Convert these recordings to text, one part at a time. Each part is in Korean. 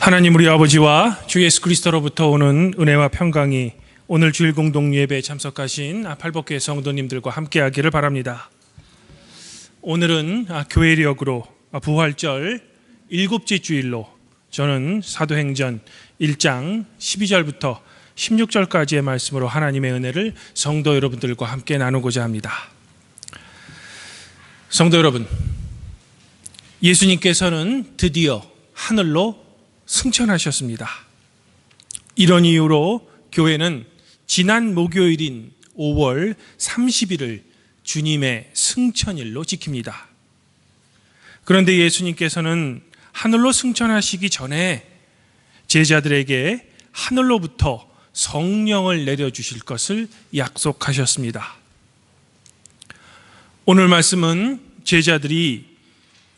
하나님 우리 아버지와 주 예수 그리스도로부터 오는 은혜와 평강이 오늘 주일 공동 예배에 참석하신 팔복교회 성도님들과 함께하기를 바랍니다. 오늘은 아, 교회력으로 아, 부활절 일곱째 주일로 저는 사도행전 1장 12절부터 16절까지의 말씀으로 하나님의 은혜를 성도 여러분들과 함께 나누고자 합니다. 성도 여러분, 예수님께서는 드디어 하늘로 승천하셨습니다. 이런 이유로 교회는 지난 목요일인 5월 30일을 주님의 승천일로 지킵니다. 그런데 예수님께서는 하늘로 승천하시기 전에 제자들에게 하늘로부터 성령을 내려주실 것을 약속하셨습니다. 오늘 말씀은 제자들이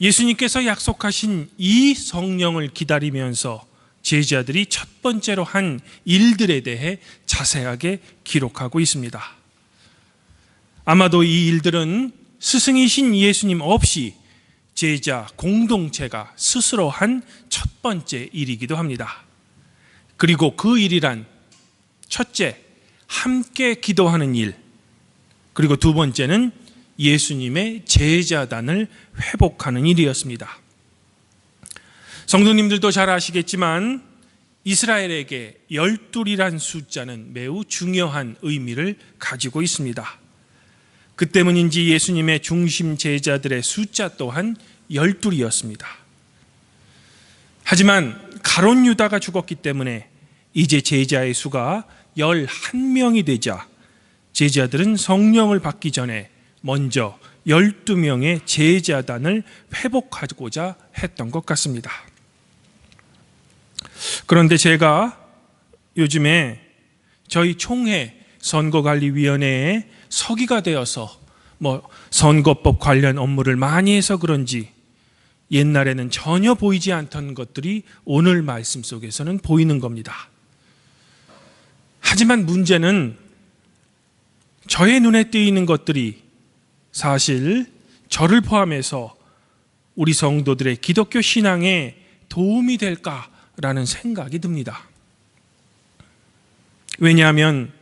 예수님께서 약속하신 이 성령을 기다리면서 제자들이 첫 번째로 한 일들에 대해 자세하게 기록하고 있습니다. 아마도 이 일들은 스승이신 예수님 없이 제자 공동체가 스스로 한 첫 번째 일이기도 합니다. 그리고 그 일이란 첫째, 함께 기도하는 일. 그리고 두 번째는 예수님의 제자단을 회복하는 일이었습니다. 성도님들도 잘 아시겠지만 이스라엘에게 열둘이란 숫자는 매우 중요한 의미를 가지고 있습니다. 그 때문인지 예수님의 중심 제자들의 숫자 또한 열둘이었습니다. 하지만 가론 유다가 죽었기 때문에 이제 제자의 수가 열한 명이 되자 제자들은 성령을 받기 전에 먼저 12명의 제자단을 회복하고자 했던 것 같습니다. 그런데 제가 요즘에 저희 총회 선거관리위원회에 서기가 되어서 뭐 선거법 관련 업무를 많이 해서 그런지 옛날에는 전혀 보이지 않던 것들이 오늘 말씀 속에서는 보이는 겁니다. 하지만 문제는 저의 눈에 띄는 것들이 사실 저를 포함해서 우리 성도들의 기독교 신앙에 도움이 될까라는 생각이 듭니다. 왜냐하면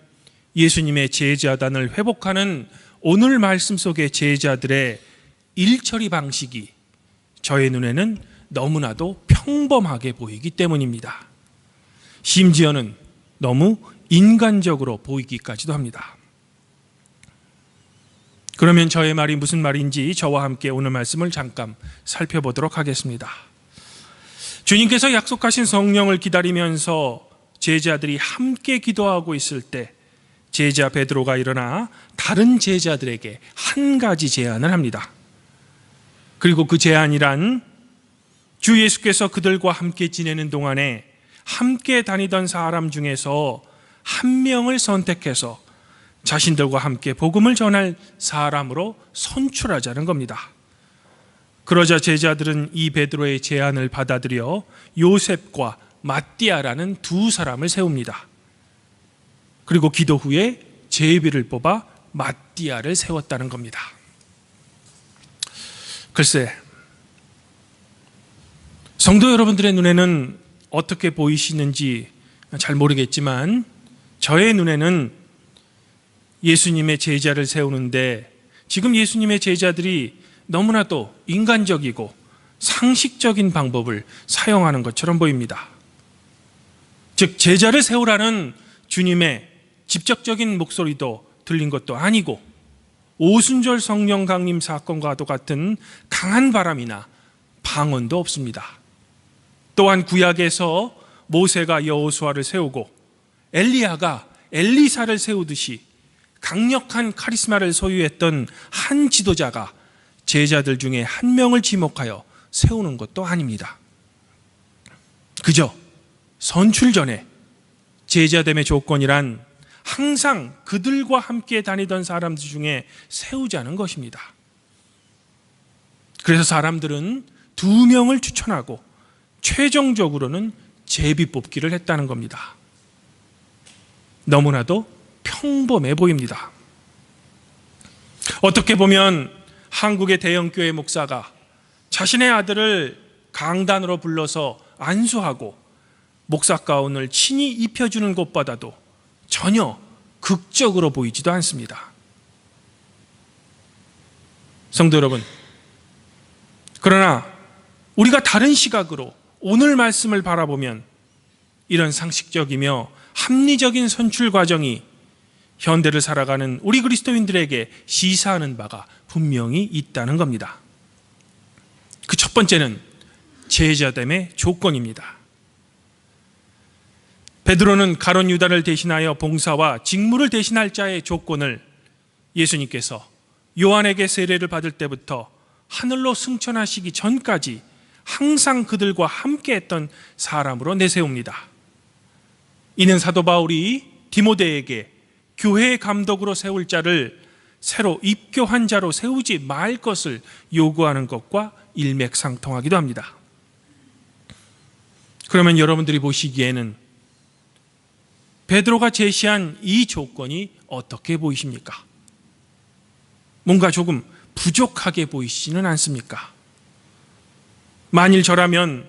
예수님의 제자단을 회복하는 오늘 말씀 속의 제자들의 일처리 방식이 저의 눈에는 너무나도 평범하게 보이기 때문입니다. 심지어는 너무 인간적으로 보이기까지도 합니다. 그러면 저의 말이 무슨 말인지 저와 함께 오늘 말씀을 잠깐 살펴보도록 하겠습니다. 주님께서 약속하신 성령을 기다리면서 제자들이 함께 기도하고 있을 때 제자 베드로가 일어나 다른 제자들에게 한 가지 제안을 합니다. 그리고 그 제안이란 주 예수께서 그들과 함께 지내는 동안에 함께 다니던 사람 중에서 한 명을 선택해서 자신들과 함께 복음을 전할 사람으로 선출하자는 겁니다. 그러자 제자들은 이 베드로의 제안을 받아들여 요셉과 마띠아라는 두 사람을 세웁니다. 그리고 기도 후에 제비를 뽑아 마띠아를 세웠다는 겁니다. 글쎄, 성도 여러분들의 눈에는 어떻게 보이시는지 잘 모르겠지만 저의 눈에는 예수님의 제자를 세우는데 지금 예수님의 제자들이 너무나도 인간적이고 상식적인 방법을 사용하는 것처럼 보입니다. 즉, 제자를 세우라는 주님의 직접적인 목소리도 들린 것도 아니고 오순절 성령 강림 사건과도 같은 강한 바람이나 방언도 없습니다. 또한 구약에서 모세가 여호수아를 세우고 엘리야가 엘리사를 세우듯이 강력한 카리스마를 소유했던 한 지도자가 제자들 중에 한 명을 지목하여 세우는 것도 아닙니다. 그저 선출 전에 제자됨의 조건이란 항상 그들과 함께 다니던 사람들 중에 세우자는 것입니다. 그래서 사람들은 두 명을 추천하고 최종적으로는 제비 뽑기를 했다는 겁니다. 너무나도 평범해 보입니다. 어떻게 보면 한국의 대형교회 목사가 자신의 아들을 강단으로 불러서 안수하고 목사 가운을 친히 입혀주는 것보다도 전혀 극적으로 보이지도 않습니다. 성도 여러분, 그러나 우리가 다른 시각으로 오늘 말씀을 바라보면 이런 상식적이며 합리적인 선출 과정이 현대를 살아가는 우리 그리스도인들에게 시사하는 바가 분명히 있다는 겁니다. 그 첫 번째는 제자됨의 조건입니다. 베드로는 가론 유다를 대신하여 봉사와 직무를 대신할 자의 조건을 예수님께서 요한에게 세례를 받을 때부터 하늘로 승천하시기 전까지 항상 그들과 함께 했던 사람으로 내세웁니다. 이는 사도 바울이 디모데에게 교회의 감독으로 세울 자를 새로 입교한 자로 세우지 말 것을 요구하는 것과 일맥상통하기도 합니다. 그러면 여러분들이 보시기에는 베드로가 제시한 이 조건이 어떻게 보이십니까? 뭔가 조금 부족하게 보이시지는 않습니까? 만일 저라면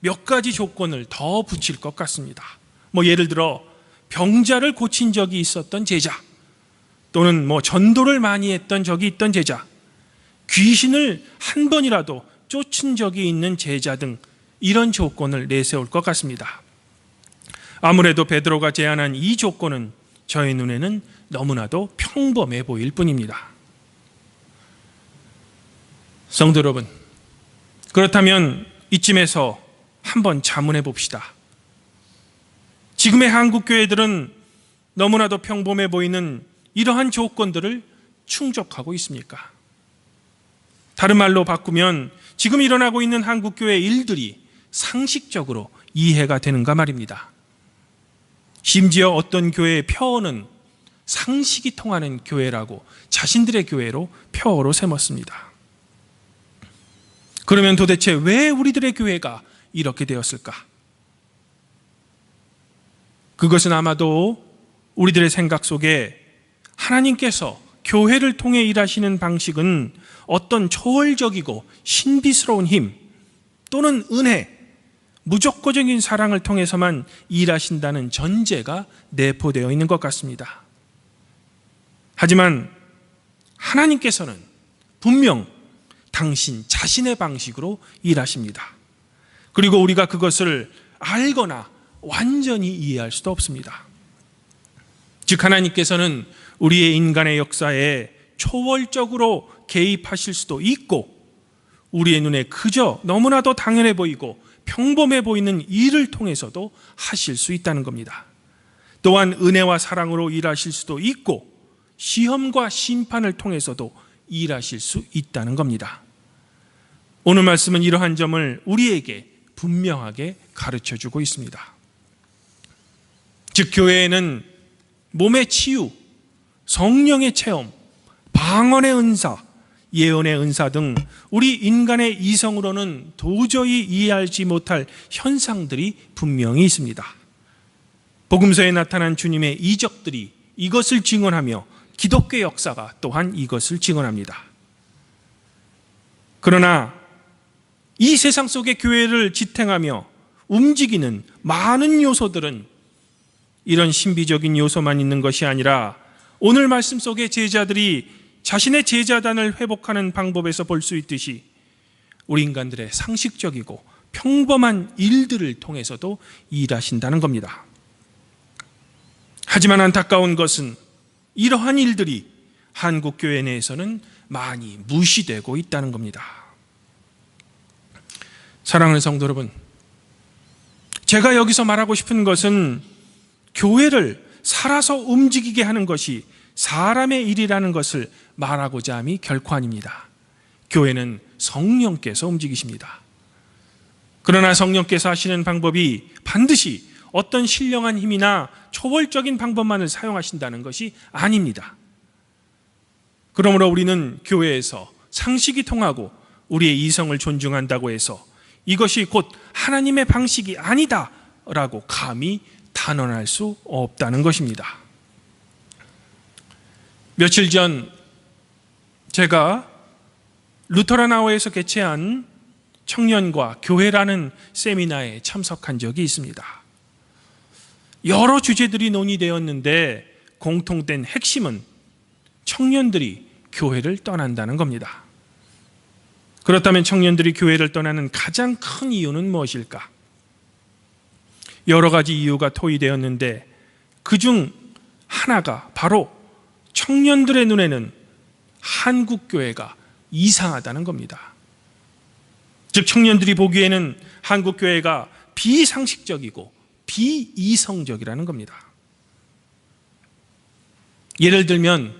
몇 가지 조건을 더 붙일 것 같습니다. 뭐 예를 들어 병자를 고친 적이 있었던 제자 또는 뭐 전도를 많이 했던 적이 있던 제자 귀신을 한 번이라도 쫓은 적이 있는 제자 등 이런 조건을 내세울 것 같습니다. 아무래도 베드로가 제안한 이 조건은 저의 눈에는 너무나도 평범해 보일 뿐입니다. 성도 여러분, 그렇다면 이쯤에서 한번 자문해 봅시다. 지금의 한국 교회들은 너무나도 평범해 보이는 이러한 조건들을 충족하고 있습니까? 다른 말로 바꾸면 지금 일어나고 있는 한국 교회 일들이 상식적으로 이해가 되는가 말입니다. 심지어 어떤 교회의 표어는 상식이 통하는 교회라고 자신들의 교회로 표어로 세웠습니다. 그러면 도대체 왜 우리들의 교회가 이렇게 되었을까? 그것은 아마도 우리들의 생각 속에 하나님께서 교회를 통해 일하시는 방식은 어떤 초월적이고 신비스러운 힘 또는 은혜, 무조건적인 사랑을 통해서만 일하신다는 전제가 내포되어 있는 것 같습니다. 하지만 하나님께서는 분명 당신 자신의 방식으로 일하십니다. 그리고 우리가 그것을 알거나 완전히 이해할 수도 없습니다. 즉, 하나님께서는 우리의 인간의 역사에 초월적으로 개입하실 수도 있고, 우리의 눈에 그저 너무나도 당연해 보이고 평범해 보이는 일을 통해서도 하실 수 있다는 겁니다. 또한 은혜와 사랑으로 일하실 수도 있고, 시험과 심판을 통해서도 일하실 수 있다는 겁니다. 오늘 말씀은 이러한 점을 우리에게 분명하게 가르쳐 주고 있습니다. 즉, 교회에는 몸의 치유, 성령의 체험, 방언의 은사, 예언의 은사 등 우리 인간의 이성으로는 도저히 이해하지 못할 현상들이 분명히 있습니다. 복음서에 나타난 주님의 이적들이 이것을 증언하며 기독교 역사가 또한 이것을 증언합니다. 그러나 이 세상 속의 교회를 지탱하며 움직이는 많은 요소들은 이런 신비적인 요소만 있는 것이 아니라 오늘 말씀 속의 제자들이 자신의 제자단을 회복하는 방법에서 볼 수 있듯이 우리 인간들의 상식적이고 평범한 일들을 통해서도 일하신다는 겁니다. 하지만 안타까운 것은 이러한 일들이 한국 교회 내에서는 많이 무시되고 있다는 겁니다. 사랑하는 성도 여러분, 제가 여기서 말하고 싶은 것은 교회를 살아서 움직이게 하는 것이 사람의 일이라는 것을 말하고자 함이 결코 아닙니다. 교회는 성령께서 움직이십니다. 그러나 성령께서 하시는 방법이 반드시 어떤 신령한 힘이나 초월적인 방법만을 사용하신다는 것이 아닙니다. 그러므로 우리는 교회에서 상식이 통하고 우리의 이성을 존중한다고 해서 이것이 곧 하나님의 방식이 아니다라고 감히 단언할 수 없다는 것입니다. 며칠 전 제가 루터라나워에서 개최한 청년과 교회라는 세미나에 참석한 적이 있습니다. 여러 주제들이 논의되었는데 공통된 핵심은 청년들이 교회를 떠난다는 겁니다. 그렇다면 청년들이 교회를 떠나는 가장 큰 이유는 무엇일까? 여러 가지 이유가 토의되었는데 그 중 하나가 바로 청년들의 눈에는 한국 교회가 이상하다는 겁니다. 즉 청년들이 보기에는 한국 교회가 비상식적이고 비이성적이라는 겁니다. 예를 들면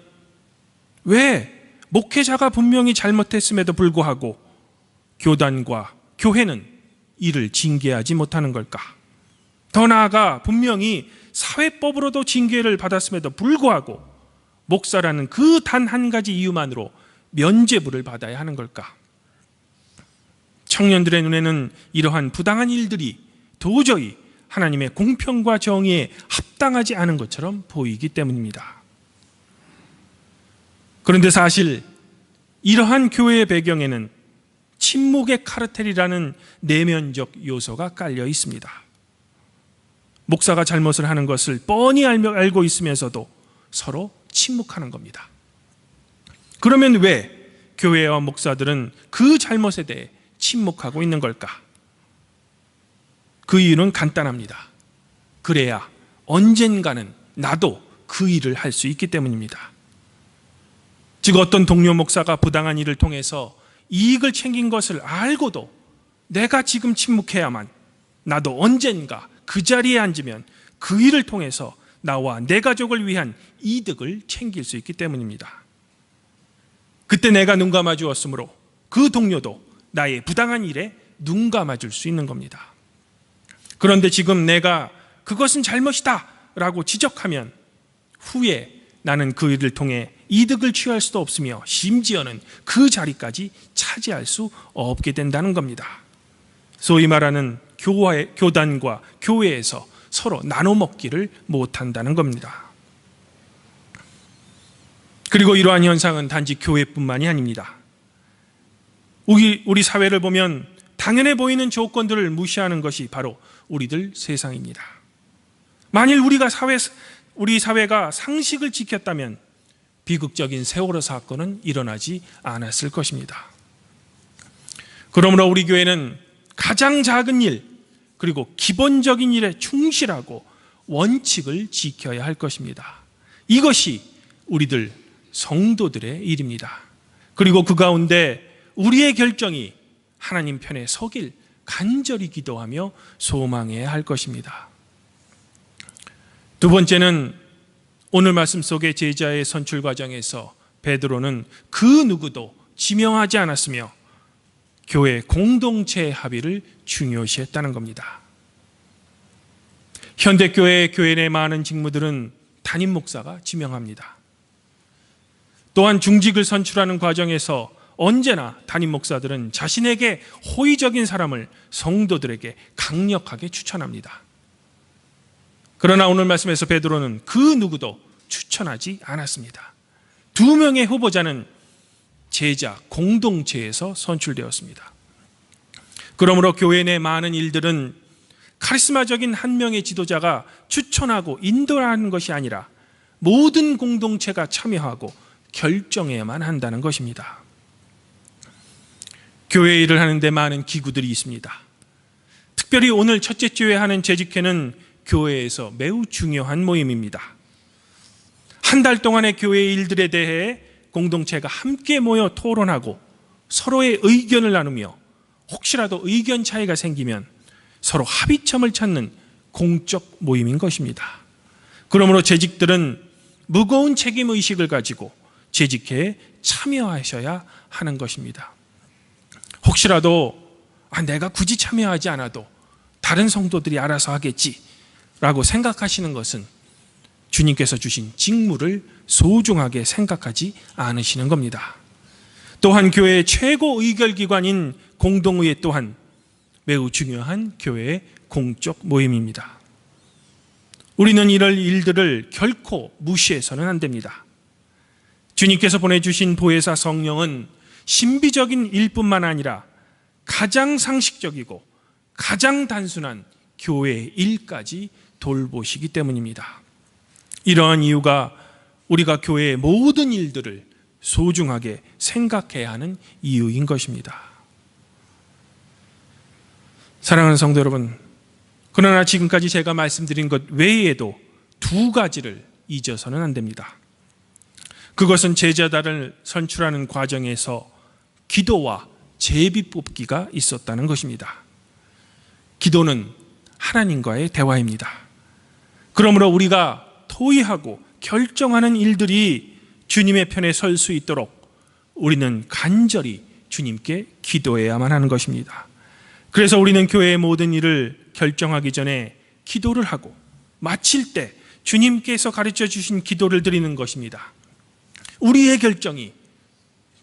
왜 목회자가 분명히 잘못했음에도 불구하고 교단과 교회는 이를 징계하지 못하는 걸까? 더 나아가 분명히 사회법으로도 징계를 받았음에도 불구하고 목사라는 그 단 한 가지 이유만으로 면죄부를 받아야 하는 걸까? 청년들의 눈에는 이러한 부당한 일들이 도저히 하나님의 공평과 정의에 합당하지 않은 것처럼 보이기 때문입니다. 그런데 사실 이러한 교회의 배경에는 침묵의 카르텔이라는 내면적 요소가 깔려 있습니다. 목사가 잘못을 하는 것을 뻔히 알고 있으면서도 서로 침묵하는 겁니다. 그러면 왜 교회와 목사들은 그 잘못에 대해 침묵하고 있는 걸까? 그 이유는 간단합니다. 그래야 언젠가는 나도 그 일을 할 수 있기 때문입니다. 즉 어떤 동료 목사가 부당한 일을 통해서 이익을 챙긴 것을 알고도 내가 지금 침묵해야만 나도 언젠가 그 자리에 앉으면 그 일을 통해서 나와 내 가족을 위한 이득을 챙길 수 있기 때문입니다. 그때 내가 눈 감아 주었으므로 그 동료도 나의 부당한 일에 눈 감아 줄 수 있는 겁니다. 그런데 지금 내가 그것은 잘못이다 라고 지적하면 후에 나는 그 일을 통해 이득을 취할 수도 없으며 심지어는 그 자리까지 차지할 수 없게 된다는 겁니다. 소위 말하는 교회, 교단과 교회에서 서로 나눠 먹기를 못한다는 겁니다. 그리고 이러한 현상은 단지 교회뿐만이 아닙니다. 우리, 우리 사회를 보면 당연해 보이는 조건들을 무시하는 것이 바로 우리들 세상입니다. 만일 우리가 사회, 우리 사회가 상식을 지켰다면 비극적인 세월호 사건은 일어나지 않았을 것입니다. 그러므로 우리 교회는 가장 작은 일, 그리고 기본적인 일에 충실하고 원칙을 지켜야 할 것입니다. 이것이 우리들 성도들의 일입니다. 그리고 그 가운데 우리의 결정이 하나님 편에 서길 간절히 기도하며 소망해야 할 것입니다. 두 번째는 오늘 말씀 속의 제자의 선출 과정에서 베드로는 그 누구도 지명하지 않았으며 교회 공동체의 합의를 중요시했다는 겁니다. 현대교회 교회 내 많은 직무들은 담임 목사가 지명합니다. 또한 중직을 선출하는 과정에서 언제나 담임 목사들은 자신에게 호의적인 사람을 성도들에게 강력하게 추천합니다. 그러나 오늘 말씀에서 베드로는 그 누구도 추천하지 않았습니다. 두 명의 후보자는 제자 공동체에서 선출되었습니다. 그러므로 교회 내 많은 일들은 카리스마적인 한 명의 지도자가 추천하고 인도하는 것이 아니라 모든 공동체가 참여하고 결정해야만 한다는 것입니다. 교회 일을 하는데 많은 기구들이 있습니다. 특별히 오늘 첫째 주에 하는 재직회는 교회에서 매우 중요한 모임입니다. 한 달 동안의 교회 일들에 대해 공동체가 함께 모여 토론하고 서로의 의견을 나누며 혹시라도 의견 차이가 생기면 서로 합의점을 찾는 공적 모임인 것입니다. 그러므로 재직들은 무거운 책임 의식을 가지고 재직회에 참여하셔야 하는 것입니다. 혹시라도 아, 내가 굳이 참여하지 않아도 다른 성도들이 알아서 하겠지라고 생각하시는 것은 주님께서 주신 직무를 소중하게 생각하지 않으시는 겁니다. 또한 교회의 최고 의결기관인 공동의회 또한 매우 중요한 교회의 공적 모임입니다. 우리는 이럴 일들을 결코 무시해서는 안 됩니다. 주님께서 보내주신 보혜사 성령은 신비적인 일뿐만 아니라 가장 상식적이고 가장 단순한 교회의 일까지 돌보시기 때문입니다. 이러한 이유가 우리가 교회의 모든 일들을 소중하게 생각해야 하는 이유인 것입니다. 사랑하는 성도 여러분, 그러나 지금까지 제가 말씀드린 것 외에도 두 가지를 잊어서는 안 됩니다. 그것은 제자단을 선출하는 과정에서 기도와 제비 뽑기가 있었다는 것입니다. 기도는 하나님과의 대화입니다. 그러므로 우리가 토의하고 결정하는 일들이 주님의 편에 설 수 있도록 우리는 간절히 주님께 기도해야만 하는 것입니다. 그래서 우리는 교회의 모든 일을 결정하기 전에 기도를 하고 마칠 때 주님께서 가르쳐 주신 기도를 드리는 것입니다. 우리의 결정이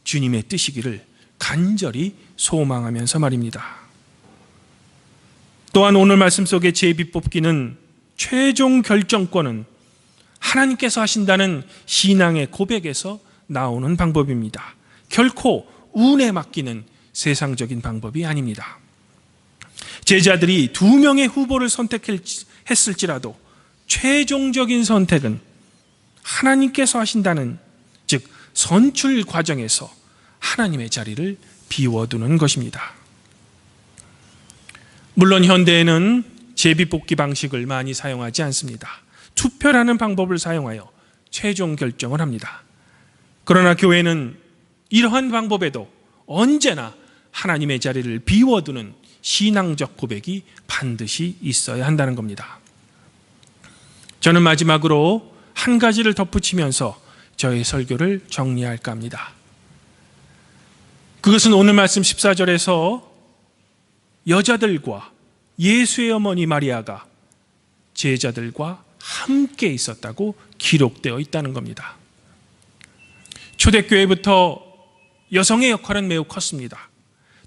주님의 뜻이기를 간절히 소망하면서 말입니다. 또한 오늘 말씀 속의 제비 뽑기는 최종 결정권은 하나님께서 하신다는 신앙의 고백에서 나오는 방법입니다. 결코 운에 맡기는 세상적인 방법이 아닙니다. 제자들이 두 명의 후보를 선택했을지라도 최종적인 선택은 하나님께서 하신다는 즉 선출 과정에서 하나님의 자리를 비워두는 것입니다. 물론 현대에는 제비뽑기 방식을 많이 사용하지 않습니다. 투표라는 방법을 사용하여 최종 결정을 합니다. 그러나 교회는 이러한 방법에도 언제나 하나님의 자리를 비워두는 신앙적 고백이 반드시 있어야 한다는 겁니다. 저는 마지막으로 한 가지를 덧붙이면서 저의 설교를 정리할까 합니다. 그것은 오늘 말씀 14절에서 여자들과 예수의 어머니 마리아가 제자들과 함께 있었다고 기록되어 있다는 겁니다. 초대교회부터 여성의 역할은 매우 컸습니다.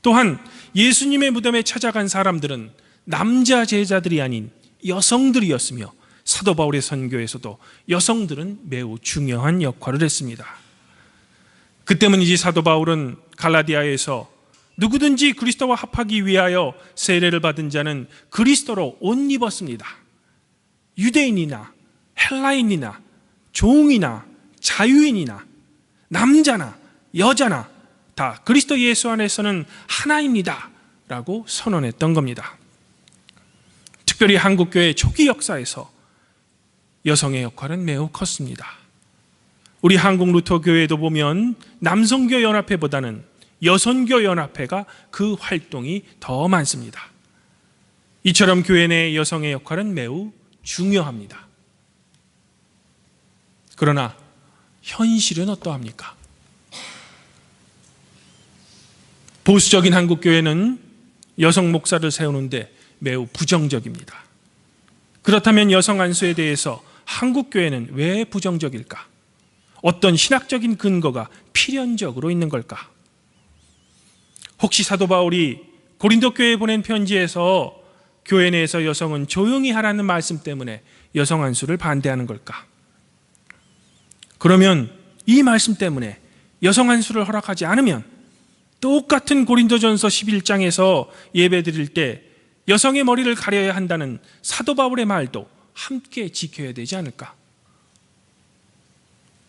또한 예수님의 무덤에 찾아간 사람들은 남자 제자들이 아닌 여성들이었으며 사도 바울의 선교에서도 여성들은 매우 중요한 역할을 했습니다. 그 때문이지 사도 바울은 갈라디아에서 누구든지 그리스도와 합하기 위하여 세례를 받은 자는 그리스도로 옷 입었습니다. 유대인이나 헬라인이나 종이나 자유인이나 남자나 여자나 다 그리스도 예수 안에서는 하나입니다. 라고 선언했던 겁니다. 특별히 한국교회 초기 역사에서 여성의 역할은 매우 컸습니다. 우리 한국 루터 교회도 보면 남성교 연합회보다는 여성교 연합회가 그 활동이 더 많습니다. 이처럼 교회 내 여성의 역할은 매우 중요합니다. 그러나 현실은 어떠합니까? 보수적인 한국 교회는 여성 목사를 세우는데 매우 부정적입니다. 그렇다면 여성 안수에 대해서 한국 교회는 왜 부정적일까? 어떤 신학적인 근거가 필연적으로 있는 걸까? 혹시 사도 바울이 고린도 교회에 보낸 편지에서 교회 내에서 여성은 조용히 하라는 말씀 때문에 여성 안수를 반대하는 걸까? 그러면 이 말씀 때문에 여성 안수를 허락하지 않으면 똑같은 고린도전서 11장에서 예배 드릴 때 여성의 머리를 가려야 한다는 사도 바울의 말도 함께 지켜야 되지 않을까?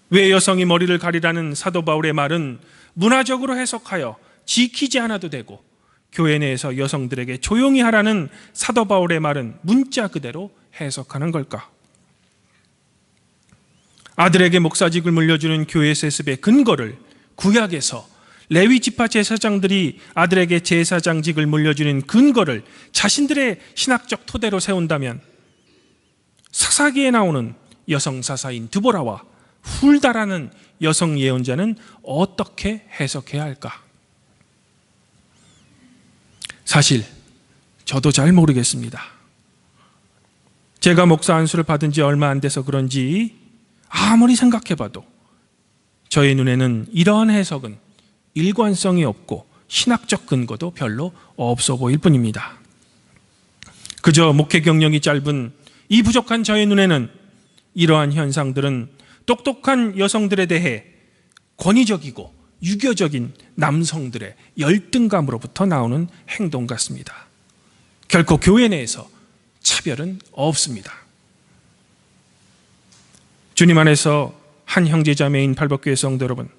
왜 여성이 머리를 가리라는 사도 바울의 말은 문화적으로 해석하여 지키지 않아도 되고 교회 내에서 여성들에게 조용히 하라는 사도 바울의 말은 문자 그대로 해석하는 걸까? 아들에게 목사직을 물려주는 교회 세습의 근거를 구약에서 레위 지파 제사장들이 아들에게 제사장직을 물려주는 근거를 자신들의 신학적 토대로 세운다면 사사기에 나오는 여성 사사인 드보라와 훌다라는 여성 예언자는 어떻게 해석해야 할까? 사실 저도 잘 모르겠습니다. 제가 목사 안수를 받은 지 얼마 안 돼서 그런지 아무리 생각해 봐도 저의 눈에는 이러한 해석은 일관성이 없고 신학적 근거도 별로 없어 보일 뿐입니다. 그저 목회 경력이 짧은 이 부족한 저의 눈에는 이러한 현상들은 똑똑한 여성들에 대해 권위적이고 유교적인 남성들의 열등감으로부터 나오는 행동 같습니다. 결코 교회 내에서 차별은 없습니다. 주님 안에서 한 형제자매인 팔복교회 성도 여러분,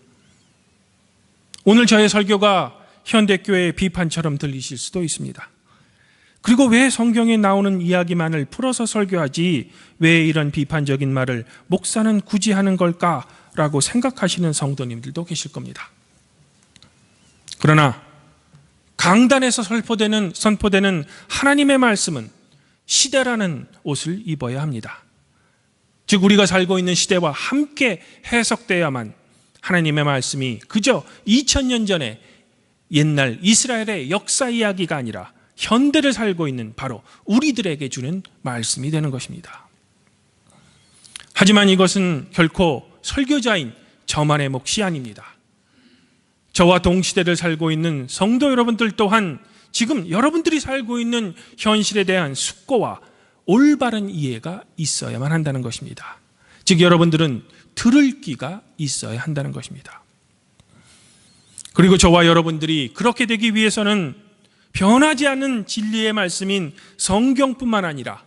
오늘 저의 설교가 현대교회의 비판처럼 들리실 수도 있습니다. 그리고 왜 성경에 나오는 이야기만을 풀어서 설교하지 왜 이런 비판적인 말을 목사는 굳이 하는 걸까 라고 생각하시는 성도님들도 계실 겁니다. 그러나 강단에서 선포되는, 선포되는 하나님의 말씀은 시대라는 옷을 입어야 합니다. 즉, 우리가 살고 있는 시대와 함께 해석돼야만 하나님의 말씀이 그저 2000년 전에 옛날 이스라엘의 역사 이야기가 아니라 현대를 살고 있는 바로 우리들에게 주는 말씀이 되는 것입니다. 하지만 이것은 결코 설교자인 저만의 몫이 아닙니다. 저와 동시대를 살고 있는 성도 여러분들 또한 지금 여러분들이 살고 있는 현실에 대한 숙고와 올바른 이해가 있어야만 한다는 것입니다. 즉, 여러분들은 들을 귀가 있어야 한다는 것입니다. 그리고 저와 여러분들이 그렇게 되기 위해서는 변하지 않는 진리의 말씀인 성경뿐만 아니라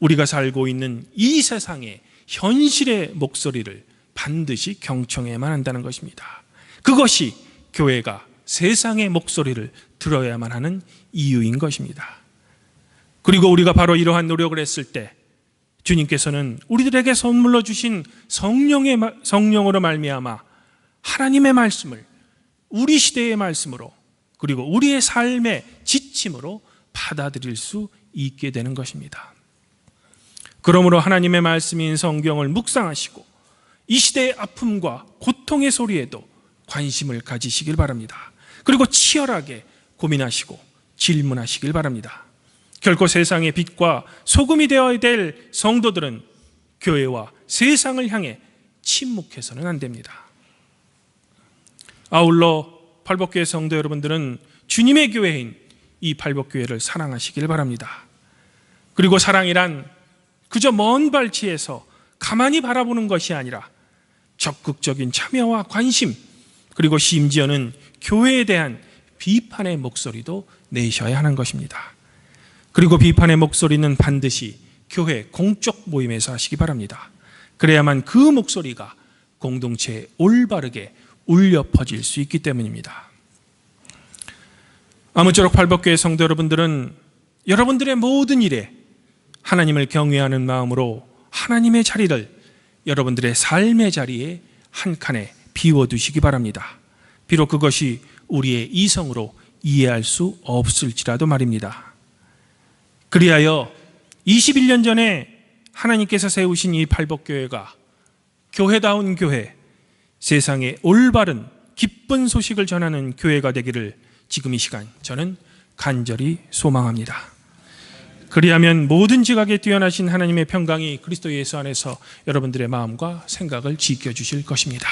우리가 살고 있는 이 세상의 현실의 목소리를 반드시 경청해야만 한다는 것입니다. 그것이 교회가 세상의 목소리를 들어야만 하는 이유인 것입니다. 그리고 우리가 바로 이러한 노력을 했을 때 주님께서는 우리들에게 선물로 주신 성령의 성령으로 말미암아 하나님의 말씀을 우리 시대의 말씀으로 그리고 우리의 삶의 지침으로 받아들일 수 있게 되는 것입니다. 그러므로 하나님의 말씀인 성경을 묵상하시고 이 시대의 아픔과 고통의 소리에도 관심을 가지시길 바랍니다. 그리고 치열하게 고민하시고 질문하시길 바랍니다. 결코 세상의 빛과 소금이 되어야 될 성도들은 교회와 세상을 향해 침묵해서는 안 됩니다. 아울러 팔복교회 성도 여러분들은 주님의 교회인 이 팔복교회를 사랑하시길 바랍니다. 그리고 사랑이란 그저 먼 발치에서 가만히 바라보는 것이 아니라 적극적인 참여와 관심, 그리고 심지어는 교회에 대한 비판의 목소리도 내셔야 하는 것입니다. 그리고 비판의 목소리는 반드시 교회 공적 모임에서 하시기 바랍니다. 그래야만 그 목소리가 공동체에 올바르게 울려 퍼질 수 있기 때문입니다. 아무쪼록 팔복교회 성도 여러분들은 여러분들의 모든 일에 하나님을 경외하는 마음으로 하나님의 자리를 여러분들의 삶의 자리에 한 칸에 비워두시기 바랍니다. 비록 그것이 우리의 이성으로 이해할 수 없을지라도 말입니다. 그리하여 21년 전에 하나님께서 세우신 이 팔복교회가 교회다운 교회, 세상에 올바른 기쁜 소식을 전하는 교회가 되기를 지금 이 시간 저는 간절히 소망합니다. 그리하면 모든 지각에 뛰어나신 하나님의 평강이 그리스도 예수 안에서 여러분들의 마음과 생각을 지켜 주실 것입니다.